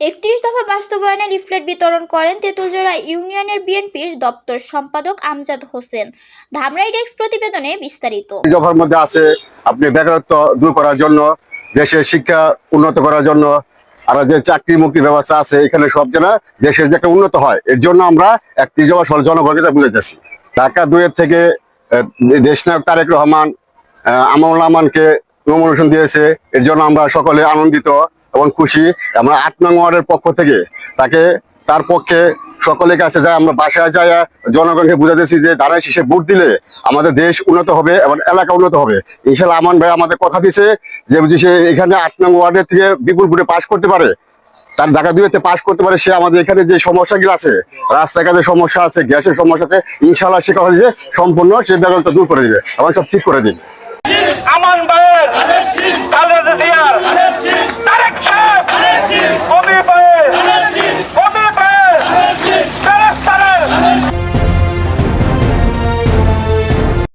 একত্রিশ দফা বাস্তবায়নে লিফলেট বিতরণ করেন তেঁতুলজোড়া ইউনিয়নের বিএনপির দপ্তর সম্পাদক আমজাদ হোসেন। ধামরাই ডেস্ক প্রতিবেদনে বিস্তারিত। দফার মধ্যে আছে আপনি বেকারত্ব দূর করার জন্য দেশের শিক্ষা উন্নত করার জন্য আর যে চাকরি মুক্তি ব্যবস্থা আছে এখানে সব যেন দেশের যে একটা উন্নত হয় এর জন্য আমরা একত্রিশ সহ জনগণকে তা বুঝাইতেছি। ঢাকা দুয়ের থেকে আহ, দেশ নায়ক তারেক রহমান আমানুল রহমানকে নমিনেশন দিয়েছে এর জন্য আমরা সকলে আনন্দিত। এবং খুশি আমরা আট নং ওয়ার্ডের পক্ষ থেকে তাকে, তার পক্ষে সকলের কাছে যাই, আমরা বাসায় যাই, জনগণকে বুঝাতেছি যে ধানের শীষে ভোট দিলে আমাদের দেশ উন্নত হবে এবং এলাকা উন্নত হবে। ইনশাল্লাহ আমান ভাই আমাদের কথা দিছে যে সে এখানে আট নং ওয়ার্ডের থেকে বিপুল ভোটে পাশ করতে পারে। তার ঢাকা দুইতে পাশ করতে পারে, সে আমাদের এখানে যে সমস্যাগুলো আছে, রাস্তাঘাটের সমস্যা আছে, গ্যাসের সমস্যা আছে ইনশাল্লাহ সে কথা দিয়েছে, সম্পূর্ণ সে ব্যাপারটা দূর করে দিবে এবং সব ঠিক করে দিবে। আমান ভাইয়ের